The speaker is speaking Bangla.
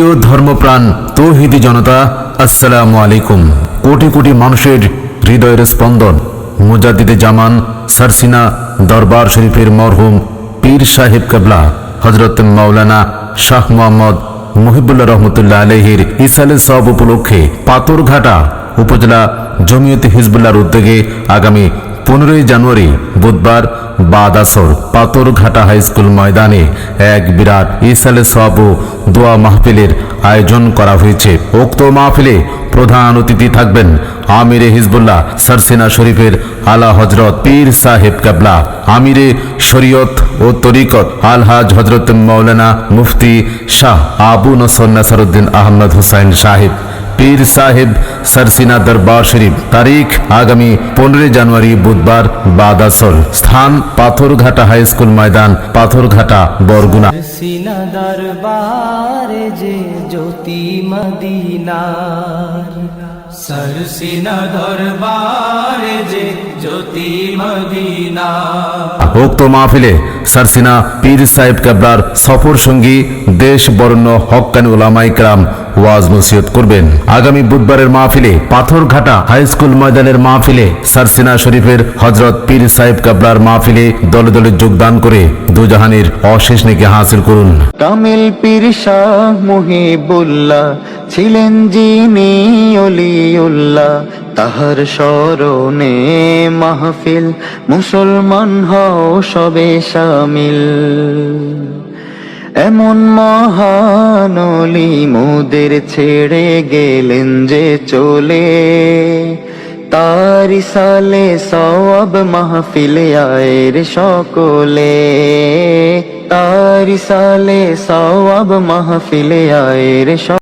প্রিয় ধর্মপ্রাণ, তৌহিদি জনতা, আসসালামু আলাইকুম। কোটি কোটি মানুষের হৃদয়ের স্পন্দন। মুজাদ্দিদে জামান সারসিনা দরবার শরীফের মরহুম, পীর সাহেব কাবলা হজরত মাওলানা শাহ মোহাম্মদ মুহিবুল্লাহ রহমতুল্লাহ আলহির ইসালে সব উপলক্ষে পাথরঘাটা উপজেলা জমিয়তে হিজবুল্লাহর উদ্যোগে আগামী পনেরোই জানুয়ারি বুধবার বাদ আসর পাথরঘাটা হাই স্কুল ময়দানে এক বিরাট ইসালে সব ও দোয়া মাহফিলের আয়োজন করা হয়েছে। উক্ত মাহফিলে প্রধান অতিথি থাকবেন আমিরে হিজবুল্লাহ সরসেনা শরীফের আলা হজরত পীর সাহেব কাবলা, আমিরে শরীয়ত ও তরিকত আলহাজ হজরত মৌলানা মুফতি শাহ আবু নসর নাসারুদ্দিন আহমদ হুসাইন সাহেব। পীর সাহেব সারসিনা দরবার শরীফ তারিখ আগামী পনেরোই জানুয়ারি বুধবার বাদাসর স্থান পাথরঘাটা হাই স্কুল ময়দান পাথরঘাটা বরগুনা। সিনা দরবার যে জ্যোতি মদিনার সরসিনা দরবার যে জ্যোতি মদিনা উক্ত মাহফিলে সারসিনা পীর সাহেব কাবলার সফর সঙ্গী দেশ বর্ণ হকানি ওলামাইকরাম ওয়াজ নসিহত করবেন। আগামী বুধবারের মাহফিলে পাথরঘাটা হাই স্কুল ময়দানের মাহফিলে সারসিনা শরীফের হজরত পীর সাহেব কাবলার মাহফিলে দলে দলে যোগদান করে দুজাহানের অশেষ নেকি হাসিল করুন। কামিল পীর শাহ মুহিবুল্লাহ ছিলেন যিনি অলিউল্লাহ। তাহার স্মরণে মাহফিল মুসলমান হও সবে শামিল এমন মহানলি মুদের ছেড়ে গেলেন যে চলে। তারি সালে সওয়াব মাহফিলে আয়ের সকলে। তারি সালে সওয়াব মাহফিলে আয়ের